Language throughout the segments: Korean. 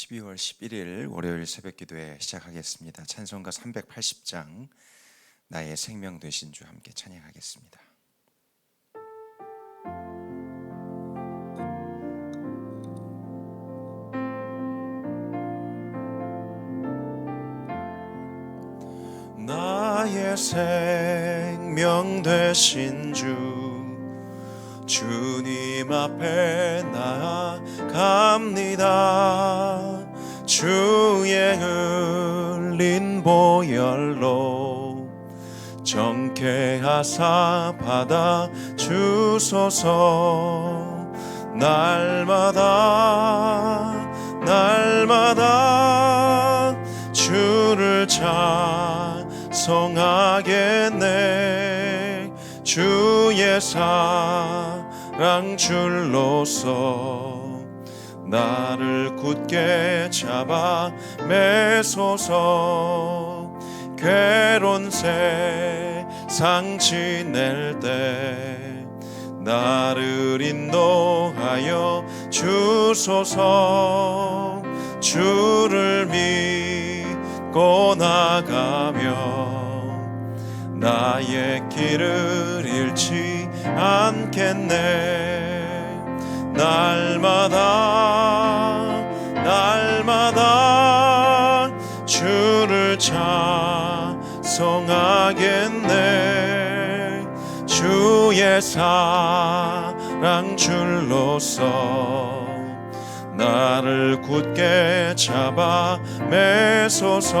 12월 11일 월요일 새벽 기도회 시작하겠습니다. 찬송가 380장 나의 생명 되신 주 함께 찬양하겠습니다. 나의 생명 되신 주 주님 앞에 나아갑니다. 주의 흘린 보혈로 정케하사 받아 주소서. 날마다 날마다 주를 찬송하겠네 주의 사랑 줄로서 나를 굳게 잡아 매소서. 괴로운 세상 지낼 때 나를 인도하여 주소서. 주를 믿고 나가며 나의 길을 잃지 않겠네. 날마다 날마다 주를 찬송하겠네. 주의 사랑 줄로서 나를 굳게 잡아 매소서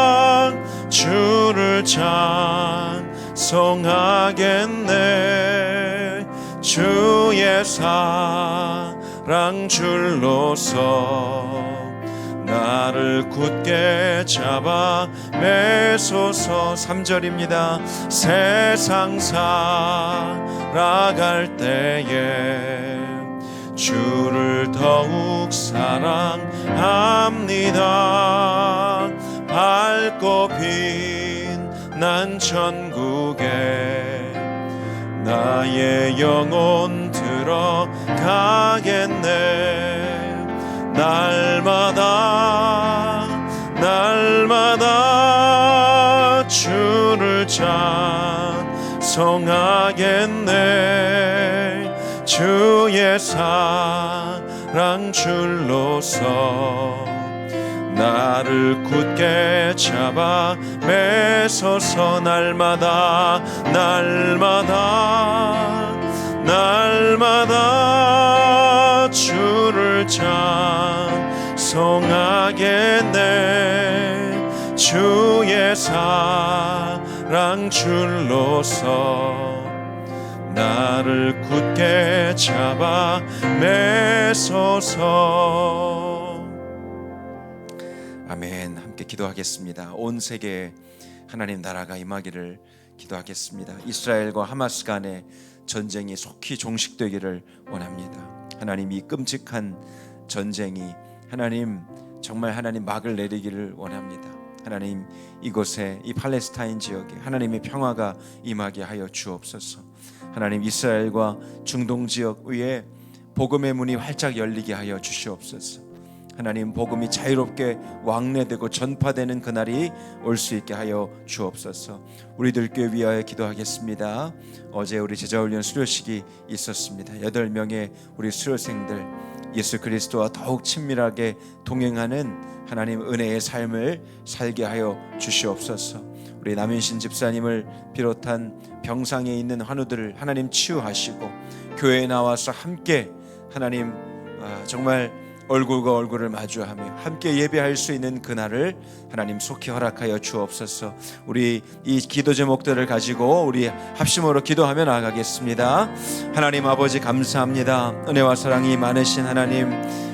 찬송하겠네. 주의 사랑 줄로서 나를 굳게 잡아 매소서. 3절입니다. 세상 살아갈 때에 주를 더욱 사랑합니다. 밝고 빛 난 천국에 나의 영혼 들어가겠네. 날마다 날마다 주를 찬송하겠네. 주의 사랑 줄로서 나를 굳게 잡아 매소서 날마다 날마다 날마다 주를 찬송하겠네 주의 사랑 줄로서 나를 굳게 잡아 매소서 기도하겠습니다. 온 세계에 하나님 나라가 임하기를 기도하겠습니다. 이스라엘과 하마스 간의 전쟁이 속히 종식되기를 원합니다. 하나님 이 끔찍한 전쟁이 하나님 정말 하나님 막을 내리기를 원합니다. 하나님 이곳에 이 팔레스타인 지역에 하나님의 평화가 임하게 하여 주옵소서. 하나님 이스라엘과 중동 지역 위에 복음의 문이 활짝 열리게 하여 주시옵소서 하나님 복음이 자유롭게 왕래되고 전파되는 그날이 올 수 있게 하여 주옵소서. 우리들 교회 위하여 기도하겠습니다. 어제 우리 제자훈련 수료식이 있었습니다. 여덟 명의 우리 수료생들 예수 그리스도와 더욱 친밀하게 동행하는 하나님 은혜의 삶을 살게 하여 주시옵소서. 우리 남윤신 집사님을 비롯한 병상에 있는 환우들을 하나님 치유하시고 교회에 나와서 함께 하나님 아, 정말 얼굴과 얼굴을 마주하며 함께 예배할 수 있는 그날을 하나님 속히 허락하여 주옵소서. 우리 이 기도 제목들을 가지고 우리 합심으로 기도하며 나아가겠습니다. 하나님 아버지 감사합니다. 은혜와 사랑이 많으신 하나님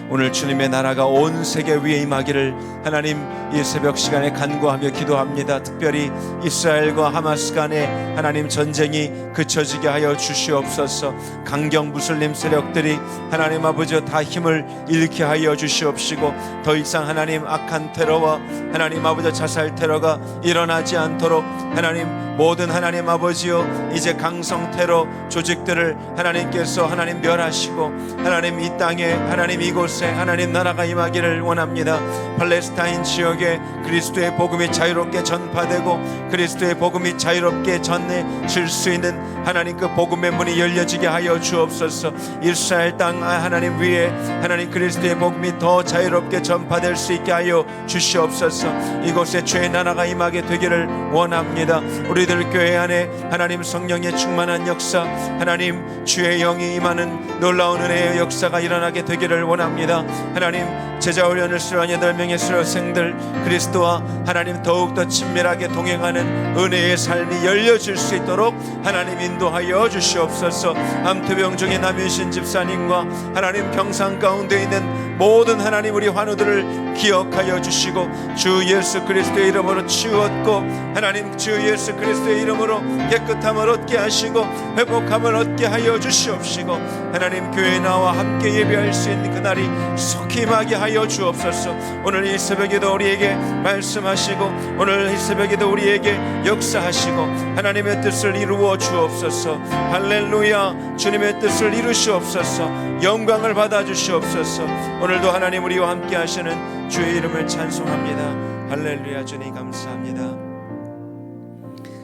오늘 주님의 나라가 온 세계 위에 임하기를 하나님 이 새벽 시간에 간구하며 기도합니다. 특별히 이스라엘과 하마스 간의 하나님 전쟁이 그쳐지게 하여 주시옵소서. 강경 무슬림 세력들이 하나님 아버지 다 힘을 잃게 하여 주시옵시고 더 이상 하나님 악한 테러와 하나님 아버지 자살 테러가 일어나지 않도록 하나님 모든 하나님 아버지요 이제 강성 테러 조직들을 하나님께서 하나님 멸하시고 하나님 이 땅에 하나님 이곳에 하나님 나라가 임하기를 원합니다. 팔레스타인 지역에 그리스도의 복음이 자유롭게 전파되고 그리스도의 복음이 자유롭게 전해질 수 있는 하나님 그 복음의 문이 열려지게 하여 주옵소서. 이스라엘 땅 하나님 위에 하나님 그리스도의 복음이 더 자유롭게 전파될 수 있게 하여 주시옵소서. 이곳에 죄의 나라가 임하게 되기를 원합니다. 우리 들 교회 안에 하나님 성령의 충만한 역사, 하나님 주의 영이 임하는 놀라운 은혜의 역사가 일어나게 되기를 원합니다. 하나님 제자 훈련을 수료한 여덟 명의 수료생들 그리스도와 하나님 더욱더 친밀하게 동행하는 은혜의 삶이 열려질 수 있도록 하나님 인도하여 주시옵소서. 암투병 중에 남유신 집사님과 하나님 병상 가운데 있는 모든 하나님 우리 환우들을 기억하여 주시고 주 예수 그리스도의 이름으로 치유었고 하나님 주 예수 그리스도의 이름으로 깨끗함을 얻게 하시고 회복함을 얻게 하여 주시옵시고 하나님 교회 나와 함께 예배할 수 있는 그날이 속히 임하게 하여 주옵소서. 오늘 이 새벽에도 우리에게 말씀하시고 오늘 이 새벽에도 우리에게 역사하시고 하나님의 뜻을 이루어 주옵소서. 할렐루야. 주님의 뜻을 이루시옵소서. 영광을 받아 주시옵소서 오늘도 하나님 우리와 함께 하시는 주의 이름을 찬송합니다 할렐루야 주님 감사합니다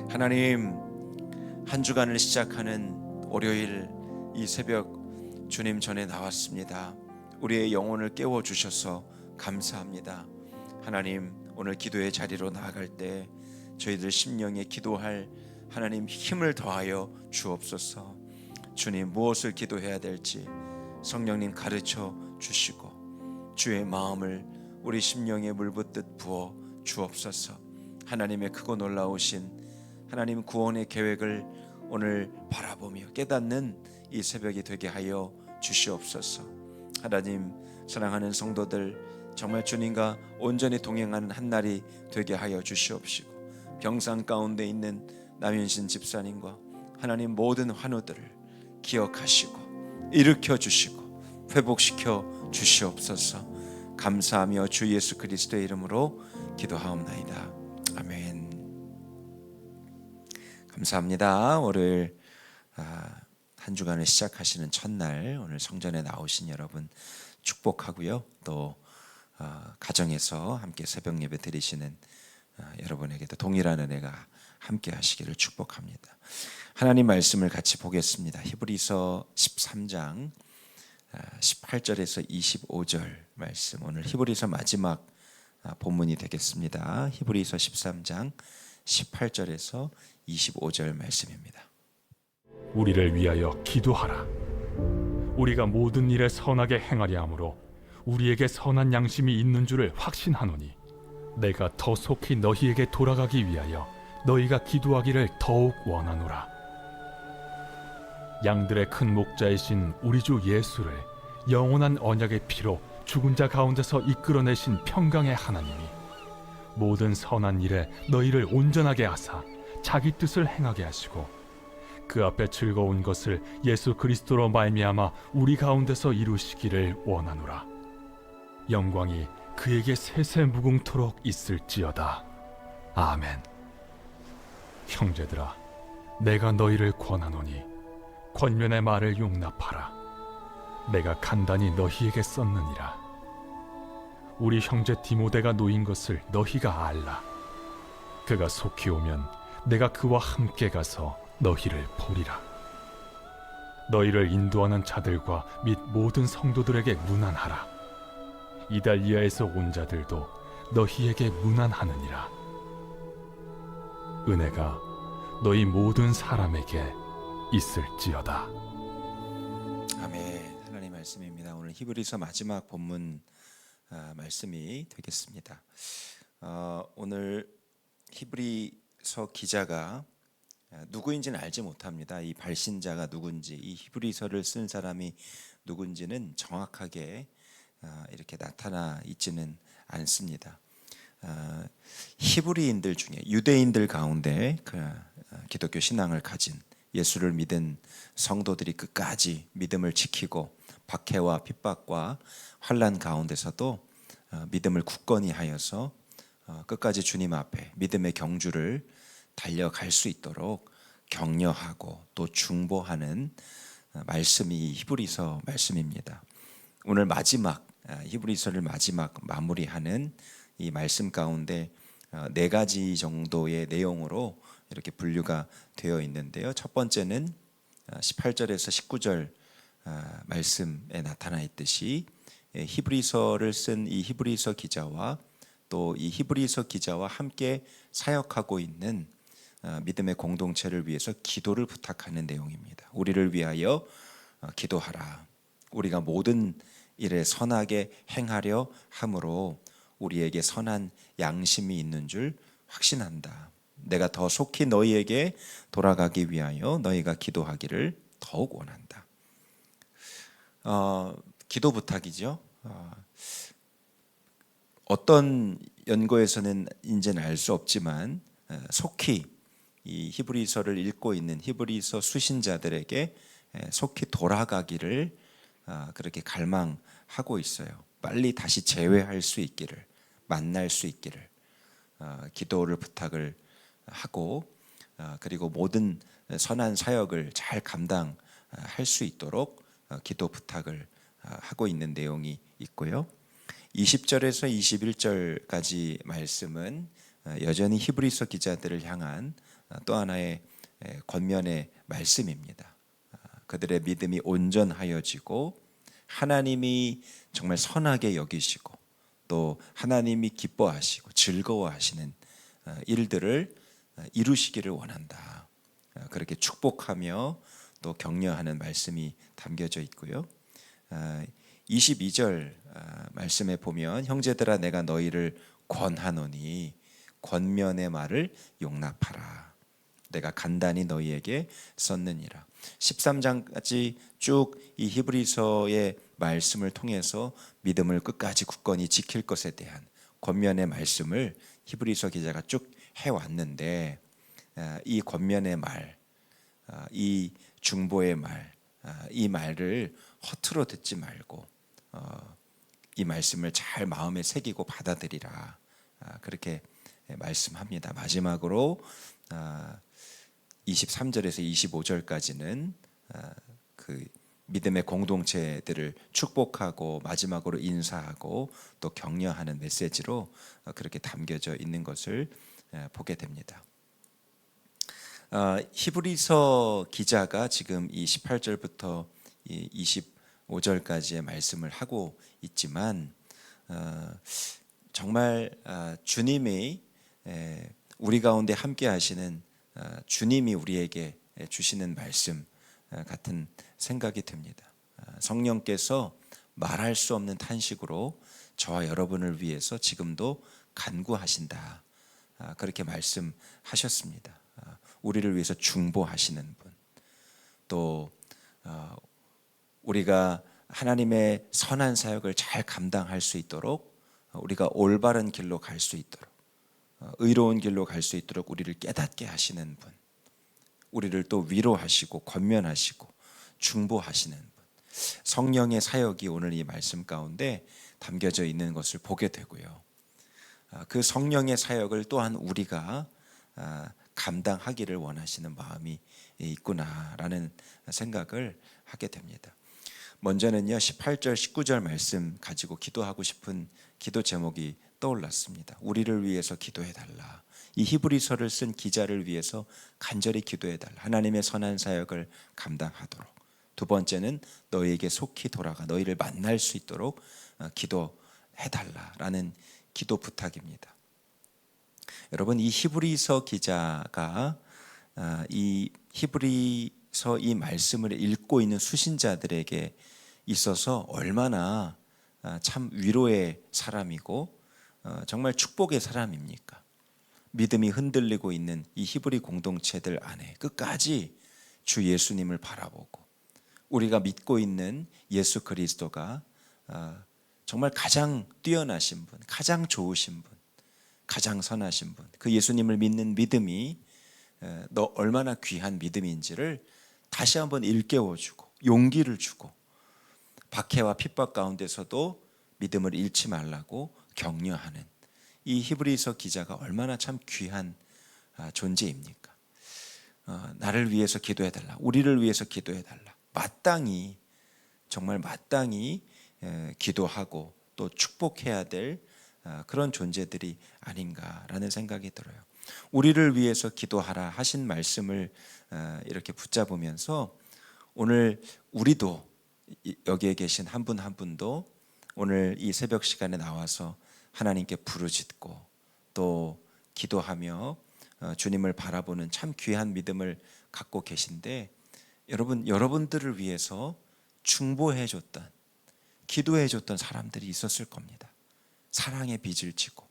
하나님 한 주간을 시작하는 월요일 이 새벽 주님 전에 나왔습니다. 우리의 영혼을 깨워 주셔서 감사합니다. 하나님 오늘 기도의 자리로 나아갈 때 저희들 심령에 기도할 하나님 힘을 더하여 주옵소서. 주님 무엇을 기도해야 될지 성령님 가르쳐 주시고 주의 마음을 우리 심령에 물붓듯 부어 주옵소서. 하나님의 크고 놀라우신 하나님 구원의 계획을 오늘 바라보며 깨닫는 이 새벽이 되게 하여 주시옵소서. 하나님 사랑하는 성도들 정말 주님과 온전히 동행하는 한 날이 되게 하여 주시옵시고 병상 가운데 있는 남윤신 집사님과 하나님 모든 환우들을 기억하시고 일으켜 주시고 회복시켜 주시옵소서. 감사하며 주 예수 그리스도의 이름으로 기도하옵나이다. 아멘. 감사합니다. 월요일 아, 한 주간을 시작하시는 첫날 오늘 성전에 나오신 여러분 축복하고요. 또 아, 가정에서 함께 새벽 예배 드리시는 아, 여러분에게도 동일한 은혜가 함께 하시기를 축복합니다. 하나님 말씀을 같이 보겠습니다. 히브리서 13장 18절에서 25절 말씀 오늘 히브리서 마지막 본문이 되겠습니다. 히브리서 13장 18절에서 25절 말씀입니다. 우리를 위하여 기도하라. 우리가 모든 일에 선하게 행하려 함으로 우리에게 선한 양심이 있는 줄을 확신하노니 내가 더 속히 너희에게 돌아가기 위하여 너희가 기도하기를 더욱 원하노라. 양들의 큰 목자이신 우리 주 예수를 영원한 언약의 피로 죽은 자 가운데서 이끌어내신 평강의 하나님이 모든 선한 일에 너희를 온전하게 하사 자기 뜻을 행하게 하시고 그 앞에 즐거운 것을 예수 그리스도로 말미암아 우리 가운데서 이루시기를 원하노라. 영광이 그에게 세세 무궁토록 있을지어다. 아멘. 형제들아 내가 너희를 권하노니 권면의 말을 용납하라 내가 간단히 너희에게 썼느니라 우리 형제 디모데가 놓인 것을 너희가 알라 그가 속히 오면 내가 그와 함께 가서 너희를 보리라. 너희를 인도하는 자들과 및 모든 성도들에게 문안하라. 이달리아에서 온 자들도 너희에게 문안하느니라. 은혜가 너희 모든 사람에게 있을지어다. 아멘. 하나님 말씀입니다. 오늘 히브리서 마지막 본문 아, 말씀이 되겠습니다. 어, 오늘 히브리서 기자가 아, 누구인지는 알지 못합니다. 이 발신자가 누군지, 이 히브리서를 쓴 사람이 누군지는 정확하게 아, 이렇게 나타나 있지는 않습니다. 아, 히브리인들 중에 유대인들 가운데 그 아, 기독교 신앙을 가진 예수를 믿은 성도들이 끝까지 믿음을 지키고 박해와 핍박과 환란 가운데서도 어, 믿음을 굳건히 하여서 어, 끝까지 주님 앞에 믿음의 경주를 달려갈 수 있도록 격려하고 또 중보하는 어, 말씀이 이 히브리서 말씀입니다. 오늘 마지막 아, 히브리서를 마지막 마무리하는 이 말씀 가운데 어, 네 가지 정도의 내용으로 이렇게 분류가 되어 있는데요. 첫 번째는 18절에서 19절 아, 말씀에 나타나 있듯이 예, 히브리서를 쓴 이 히브리서 기자와 또 이 히브리서 기자와 함께 사역하고 있는 어, 믿음의 공동체를 위해서 기도를 부탁하는 내용입니다. 우리를 위하여 어, 기도하라. 우리가 모든 일에 선하게 행하려 함으로 우리에게 선한 양심이 있는 줄 확신한다. 내가 더 속히 너희에게 돌아가기 위하여 너희가 기도하기를 더욱 원한다. 어, 기도 부탁이죠. 어, 어떤 연구에서는 이제는 알 수 없지만 어, 속히 이 히브리서를 읽고 있는 히브리서 수신자들에게 에, 속히 돌아가기를 아, 그렇게 갈망하고 있어요. 빨리 다시 재회할 수 있기를 만날 수 있기를 아, 기도를 부탁을 하고 아, 그리고 모든 선한 사역을 잘 감당할 수 있도록 어, 기도 부탁을 아, 하고 있는 내용이 있고요. 20절에서 21절까지 말씀은 어, 여전히 히브리서 기자들을 향한 어, 또 하나의 에, 권면의 말씀입니다. 아, 그들의 믿음이 온전하여지고 하나님이 정말 선하게 여기시고 또 하나님이 기뻐하시고 즐거워하시는 어, 일들을 어, 이루시기를 원한다. 어, 그렇게 축복하며 또 격려하는 말씀이 담겨져 있고요. 아, 22절 아, 말씀에 보면 형제들아 내가 너희를 권하노니 권면의 말을 용납하라. 내가 간단히 너희에게 썼느니라. 13장까지 쭉 이 히브리서의 말씀을 통해서 믿음을 끝까지 굳건히 지킬 것에 대한 권면의 말씀을 히브리서 기자가 쭉 해왔는데 아, 이 권면의 말, 아, 이 중보의 말, 아, 이 말을 허투루 듣지 말고 어, 이 말씀을 잘 마음에 새기고 받아들이라 아, 그렇게 말씀합니다. 마지막으로 아, 23절에서 25절까지는 아, 그 믿음의 공동체들을 축복하고 마지막으로 인사하고 또 격려하는 메시지로 어, 그렇게 담겨져 있는 것을 에, 보게 됩니다. 아, 히브리서 기자가 지금 이 18절부터 이 25절까지의 말씀을 하고 있지만 어, 정말 아, 주님이 에, 우리 가운데 함께 하시는 아, 주님이 우리에게 주시는 말씀 아, 같은 생각이 듭니다. 아, 성령께서 말할 수 없는 탄식으로 저와 여러분을 위해서 지금도 간구하신다. 아, 그렇게 말씀하셨습니다. 아, 우리를 위해서 중보하시는 분, 또 어, 우리가 하나님의 선한 사역을 잘 감당할 수 있도록 어, 우리가 올바른 길로 갈 수 있도록 어, 의로운 길로 갈 수 있도록 우리를 깨닫게 하시는 분, 우리를 또 위로하시고 권면하시고 중보하시는 분, 성령의 사역이 오늘 이 말씀 가운데 담겨져 있는 것을 보게 되고요. 아, 그 성령의 사역을 또한 우리가 아, 감당하기를 원하시는 마음이 있구나라는 생각을 하게 됩니다. 먼저는요 18절 19절 말씀 가지고 기도하고 싶은 기도 제목이 떠올랐습니다. 우리를 위해서 기도해 달라. 이 히브리서를 쓴 기자를 위해서 간절히 기도해 달라. 하나님의 선한 사역을 감당하도록. 두 번째는 너희에게 속히 돌아가 너희를 만날 수 있도록 어, 기도해 달라라는 기도 부탁입니다. 여러분 이 히브리서 기자가 아, 이 히브리서 이 말씀을 읽고 있는 수신자들에게 있어서 얼마나 아, 참 위로의 사람이고 어, 정말 축복의 사람입니까? 믿음이 흔들리고 있는 이 히브리 공동체들 안에 끝까지 주 예수님을 바라보고 우리가 믿고 있는 예수 그리스도가 아, 정말 가장 뛰어나신 분, 가장 좋으신 분, 가장 선하신 분, 그 예수님을 믿는 믿음이 에, 너 얼마나 귀한 믿음인지를 다시 한번 일깨워주고 용기를 주고 박해와 핍박 가운데서도 믿음을 잃지 말라고 격려하는 이 히브리서 기자가 얼마나 참 귀한 아, 존재입니까? 어, 나를 위해서 기도해달라, 우리를 위해서 기도해달라. 마땅히 정말 마땅히 에, 기도하고 또 축복해야 될 아, 그런 존재들이 아닌가라는 생각이 들어요. 우리를 위해서 기도하라 하신 말씀을 아, 이렇게 붙잡으면서 오늘 우리도 이- 여기에 계신 한분한 분도 오늘 이 새벽 시간에 나와서 하나님께 부르짖고 또 기도하며 어, 주님을 바라보는 참 귀한 믿음을 갖고 계신데 여러분 여러분들을 위해서 중보해 줬던 기도해 줬던 사람들이 있었을 겁니다. 사랑의 빚을 지고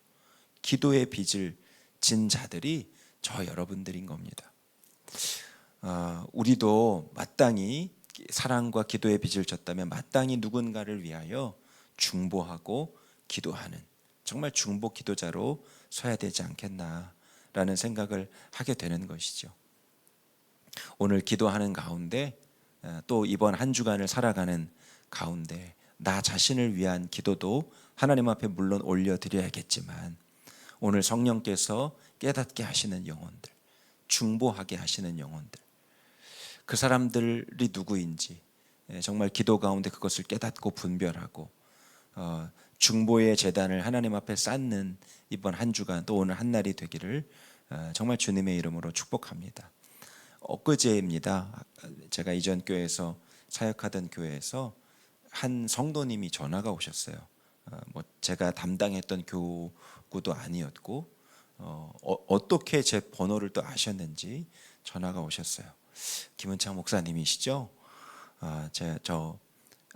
기도의 빚을 진 자들이 저 여러분들인 겁니다. 어, 우리도 마땅히 사랑과 기도의 빚을 졌다면 마땅히 누군가를 위하여 중보하고 기도하는 정말 중보 기도자로 서야 되지 않겠나라는 생각을 하게 되는 것이죠. 오늘 기도하는 가운데 어, 또 이번 한 주간을 살아가는 가운데 나 자신을 위한 기도도 하나님 앞에 물론 올려드려야겠지만 오늘 성령께서 깨닫게 하시는 영혼들, 중보하게 하시는 영혼들, 그 사람들이 누구인지 예, 정말 기도 가운데 그것을 깨닫고 분별하고 어, 중보의 재단을 하나님 앞에 쌓는 이번 한 주간 또 오늘 한 날이 되기를 어, 정말 주님의 이름으로 축복합니다. 엊그제입니다. 제가 이전 교회에서 사역하던 교회에서 한 성도님이 전화가 오셨어요. 어, 뭐 제가 담당했던 교구도 아니었고 어, 어, 떻게 제 번호를 또 아셨는지 전화가 오셨어요. 김은창 목사님이시죠? 아, 제 저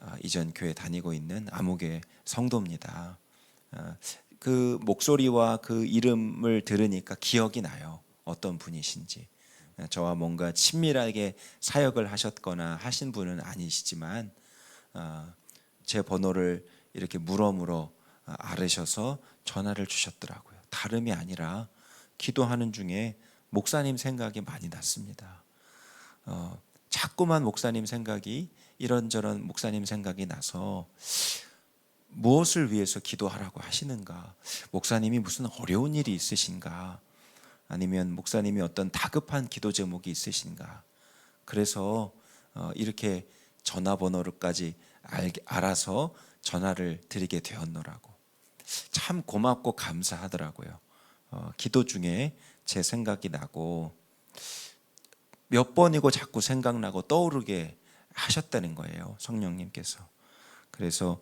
아, 이전 교회 다니고 있는 암흑의 성도입니다. 아, 그 목소리와 그 이름을 들으니까 기억이 나요. 어떤 분이신지. 아, 저와 뭔가 친밀하게 사역을 하셨거나 하신 분은 아니시지만 아, 제 번호를 이렇게 물어 물어 아, 알으셔서 전화를 주셨더라고요. 다름이 아니라 기도하는 중에 목사님 생각이 많이 났습니다. 어, 자꾸만 목사님 생각이 이런저런 목사님 생각이 나서 무엇을 위해서 기도하라고 하시는가? 목사님이 무슨 어려운 일이 있으신가? 아니면 목사님이 어떤 다급한 기도 제목이 있으신가? 그래서 어, 이렇게 전화번호를까지 알, 알아서 전화를 드리게 되었노라고. 참 고맙고 감사하더라고요. 어, 기도 중에 제 생각이 나고 몇 번이고 자꾸 생각나고 떠오르게 하셨다는 거예요. 성령님께서. 그래서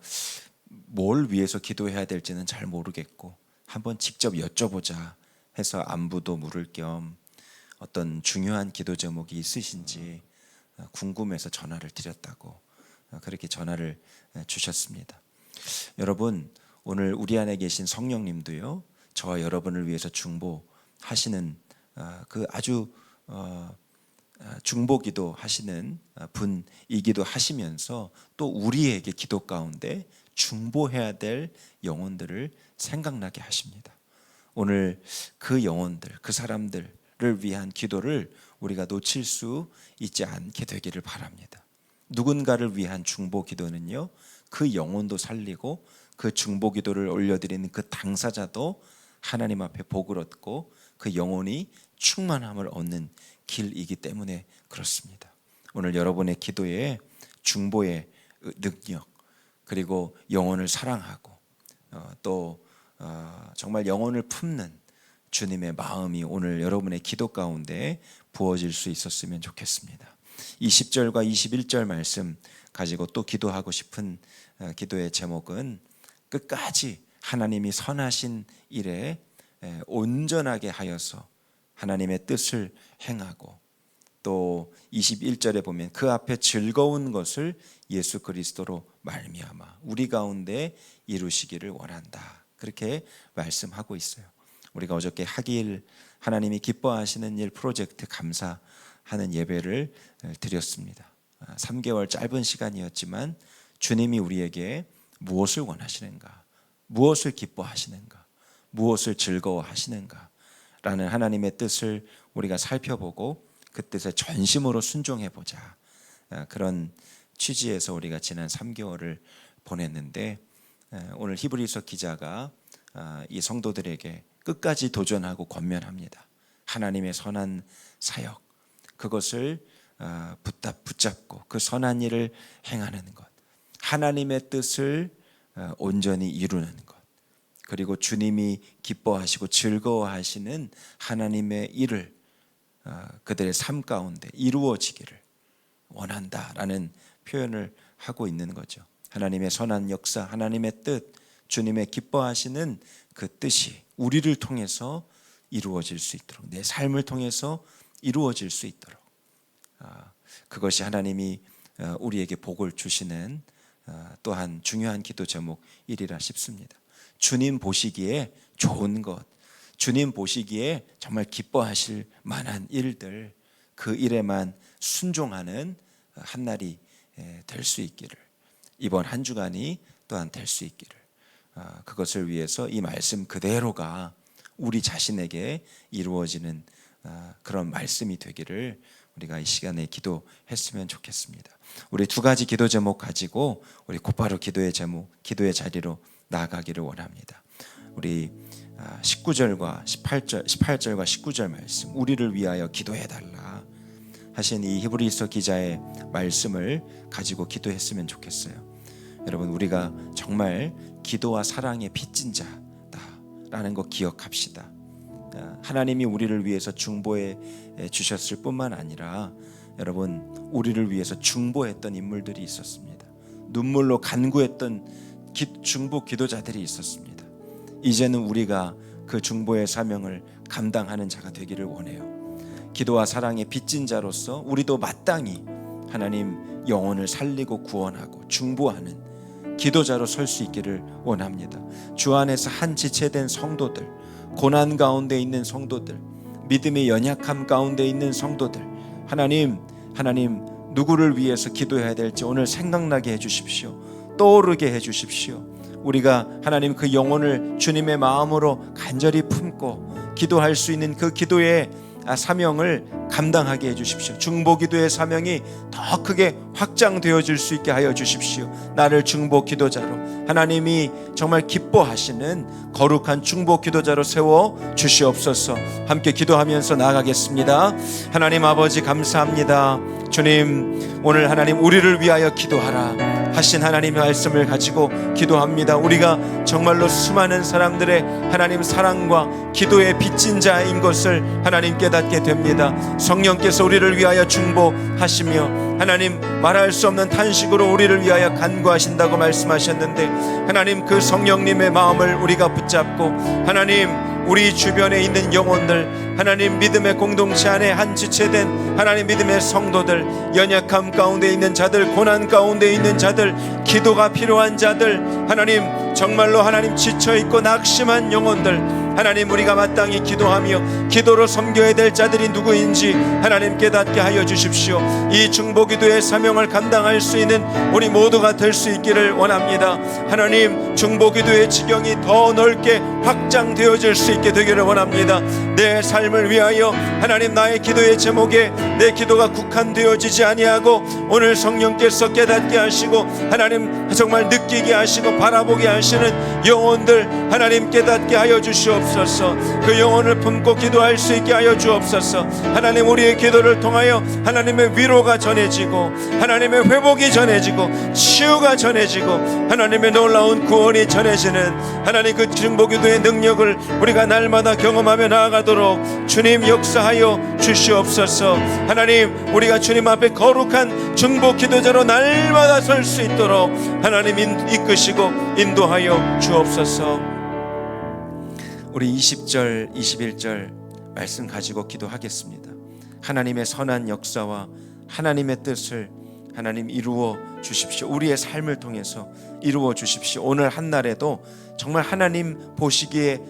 뭘 위해서 기도해야 될지는 잘 모르겠고 한번 직접 여쭤보자 해서 안부도 물을 겸 어떤 중요한 기도 제목이 있으신지 궁금해서 전화를 드렸다고 그렇게 전화를 주셨습니다. 여러분 오늘 우리 안에 계신 성령님도요 저와 여러분을 위해서 중보하시는 어, 그 아주 어, 어, 중보기도 하시는 어, 분이기도 하시면서 또 우리에게 기도 가운데 중보해야 될 영혼들을 생각나게 하십니다. 오늘 그 영혼들, 그 사람들을 위한 기도를 우리가 놓칠 수 있지 않게 되기를 바랍니다. 누군가를 위한 중보 기도는요, 그 영혼도 살리고 그 중보 기도를 올려드리는 그 당사자도 하나님 앞에 복을 얻고 그 영혼이 충만함을 얻는 길이기 때문에 그렇습니다. 오늘 여러분의 기도에 중보의 능력 그리고 영혼을 사랑하고 어, 또 어, 정말 영혼을 품는 주님의 마음이 오늘 여러분의 기도 가운데 부어질 수 있었으면 좋겠습니다. 20절과 21절 말씀 가지고 또 기도하고 싶은 어, 기도의 제목은 끝까지 하나님이 선하신 일에 에, 온전하게 하여서 하나님의 뜻을 행하고 또 21절에 보면 그 앞에 즐거운 것을 예수 그리스도로 말미암아 우리 가운데 이루시기를 원한다. 그렇게 말씀하고 있어요. 우리가 어저께 하길 하나님이 기뻐하시는 일 프로젝트 감사하는 예배를 드렸습니다. 3개월 짧은 시간이었지만 주님이 우리에게 무엇을 원하시는가? 무엇을 기뻐하시는가? 무엇을 즐거워하시는가? 라는 하나님의 뜻을 우리가 살펴보고 그 뜻에 전심으로 순종해 보자. 아, 그런 취지에서 우리가 지난 3개월을 보냈는데 에, 오늘 히브리서 기자가 아, 이 성도들에게 끝까지 도전하고 권면합니다. 하나님의 선한 사역 그것을 아, 붙잡, 붙잡고 그 선한 일을 행하는 것, 하나님의 뜻을 어, 온전히 이루는 것, 그리고 주님이 기뻐하시고 즐거워하시는 하나님의 일을 어, 그들의 삶 가운데 이루어지기를 원한다라는 표현을 하고 있는 거죠. 하나님의 선한 역사, 하나님의 뜻, 주님의 기뻐하시는 그 뜻이 우리를 통해서 이루어질 수 있도록 내 삶을 통해서 이루어질 수 있도록 아, 그것이 하나님이 어, 우리에게 복을 주시는 어, 또한 중요한 기도 제목이리라 싶습니다. 주님 보시기에 좋은 것, 주님 보시기에 정말 기뻐하실 만한 일들, 그 일에만 순종하는 한 날이 될 수 있기를 이번 한 주간이 또한 될 수 있기를 아, 그것을 위해서 이 말씀 그대로가 우리 자신에게 이루어지는 아, 그런 말씀이 되기를 우리가 이 시간에 기도했으면 좋겠습니다. 우리 두 가지 기도 제목 가지고 우리 곧바로 기도의 제목, 기도의 자리로 나아가기를 원합니다. 우리 19절과 18절, 18절과 19절 말씀, 우리를 위하여 기도해 달라 하신 이 히브리서 기자의 말씀을 가지고 기도했으면 좋겠어요. 여러분 우리가 정말 기도와 사랑의 빚진 자다라는 거 기억합시다. 아, 하나님이 우리를 위해서 중보해 주셨을 뿐만 아니라 여러분 우리를 위해서 중보했던 인물들이 있었습니다. 눈물로 간구했던 기, 중보 기도자들이 있었습니다. 이제는 우리가 그 중보의 사명을 감당하는 자가 되기를 원해요. 기도와 사랑의 빚진 자로서 우리도 마땅히 하나님 영혼을 살리고 구원하고 중보하는 기도자로 설 수 있기를 원합니다. 주 안에서 한 지체된 성도들, 고난 가운데 있는 성도들, 믿음의 연약함 가운데 있는 성도들, 하나님, 하나님 누구를 위해서 기도해야 될지 오늘 생각나게 해 주십시오. 떠오르게 해 주십시오. 우리가 하나님 그 영혼을 주님의 마음으로 간절히 품고 기도할 수 있는 그 기도의 아, 사명을 감당하게 해 주십시오. 중보 기도의 사명이 더 크게 확장되어질 수 있게 하여 주십시오. 나를 중보 기도자로 하나님이 정말 기뻐하시는 거룩한 중보 기도자로 세워 주시옵소서. 함께 기도하면서 나아가겠습니다. 하나님 아버지 감사합니다. 주님 오늘 하나님 우리를 위하여 기도하라. 하신 하나님의 말씀을 가지고 기도합니다. 우리가 정말로 수많은 사람들의 하나님 사랑과 기도의 빚진 자인 것을 하나님 깨닫게 됩니다. 성령께서 우리를 위하여 중보하시며 하나님 말할 수 없는 탄식으로 우리를 위하여 간구하신다고 말씀하셨는데 하나님 그 성령님의 마음을 우리가 붙잡고 하나님 우리 주변에 있는 영혼들 하나님 믿음의 공동체 안에 한 지체된 하나님 믿음의 성도들 연약함 가운데 있는 자들 고난 가운데 있는 자들 기도가 필요한 자들 하나님 정말로 하나님 지쳐 있고 낙심한 영혼들 하나님 우리가 마땅히 기도하며 기도로 섬겨야 될 자들이 누구인지 하나님 깨닫게 하여 주십시오. 이 중보기도의 사명을 감당할 수 있는 우리 모두가 될 수 있기를 원합니다. 하나님 중보기도의 지경이 더 넓게 확장되어질 수 있게 되기를 원합니다. 내 삶을 위하여 하나님 나의 기도의 제목에 내 기도가 국한되어지지 아니하고 오늘 성령께서 깨닫게 하시고 하나님 정말 느끼게 하시고 바라보게 하시는 영혼들 하나님 깨닫게 하여 주시옵 소서. 그 영혼을 품고 기도할 수 있게 하여 주옵소서. 하나님 우리의 기도를 통하여 하나님의 위로가 전해지고 하나님의 회복이 전해지고 치유가 전해지고 하나님의 놀라운 구원이 전해지는 하나님 그 중보기도의 능력을 우리가 날마다 경험하며 나아가도록 주님 역사하여 주시옵소서. 하나님 우리가 주님 앞에 거룩한 중보 기도자로 날마다 설 수 있도록 하나님 인- 이끄시고 인도하여 주옵소서. 우리 20절, 21절 말씀 가지고 기도하겠습니다. 하나님의 선한 역사와 하나님의 뜻을 하나님 이루어 주십시오. 우리의 삶을 통해서 이루어 주십시오. 오늘 한 날에도 정말 하나님 보시기에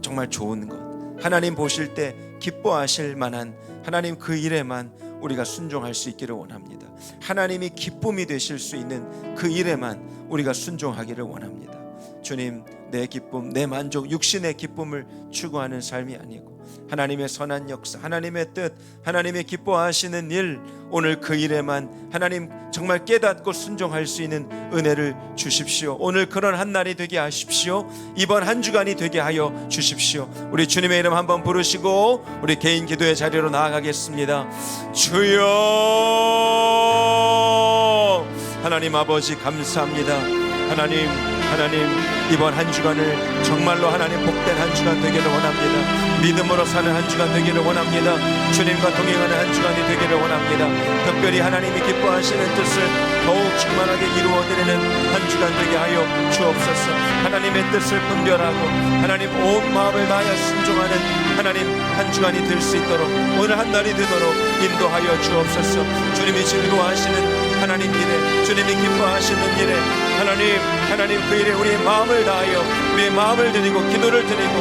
정말 좋은 것, 하나님 보실 때 기뻐하실 만한 하나님 그 일에만 우리가 순종할 수 있기를 원합니다. 하나님이 기쁨이 되실 수 있는 그 일에만 우리가 순종하기를 원합니다. 주님, 내 기쁨, 내 만족, 육신의 기쁨을 추구하는 삶이 아니고 하나님의 선한 역사, 하나님의 뜻, 하나님의 기뻐하시는 일, 오늘 그 일에만 하나님 정말 깨닫고 순종할 수 있는 은혜를 주십시오. 오늘 그런 한 날이 되게 하십시오. 이번 한 주간이 되게 하여 주십시오. 우리 주님의 이름 한번 부르시고 우리 개인 기도의 자리로 나아가겠습니다. 주여 하나님 아버지 감사합니다. 하나님 하나님 이번 한 주간을 정말로 하나님 복된 한 주간 되기를 원합니다. 믿음으로 사는 한 주간 되기를 원합니다. 주님과 동행하는 한 주간이 되기를 원합니다. 특별히 하나님이 기뻐하시는 뜻을 더욱 충만하게 이루어드리는 한 주간 되게 하여 주옵소서. 하나님의 뜻을 분별하고 하나님 온 마음을 다하여 순종하는 하나님 한 주간이 될 수 있도록 오늘 한 날이 되도록 인도하여 주옵소서. 주님이 즐거워하시는 하나님 일에 주님이 기뻐하시는 일에 하나님 하나님 그 일에 우리의 마음을 다하여 우리의 마음을 드리고 기도를 드리고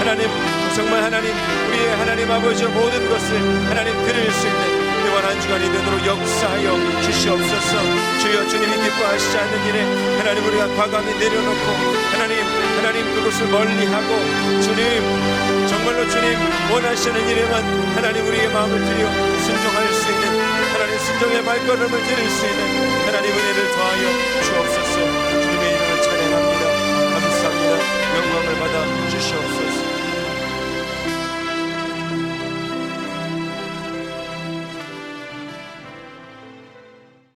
하나님 정말 하나님 우리의 하나님 아버지 모든 것을 하나님 드릴 수 있는 이번 한 주간이 되도록 역사하여 주시옵소서. 주여 주님이 기뻐하시지 않는 일에 하나님 우리가 과감히 내려놓고 하나님 하나님 그것을 멀리하고 주님 정말로 주님 원하시는 일에만 하나님 우리의 마음을 드려 순종할 수 있는 하나님 순종의 발걸음을 드릴 수 있는 하나님 은혜를 더하여 주옵소서. 주님의 이름을 찬양합니다. 감사합니다. 영광을 받아 주시옵소서.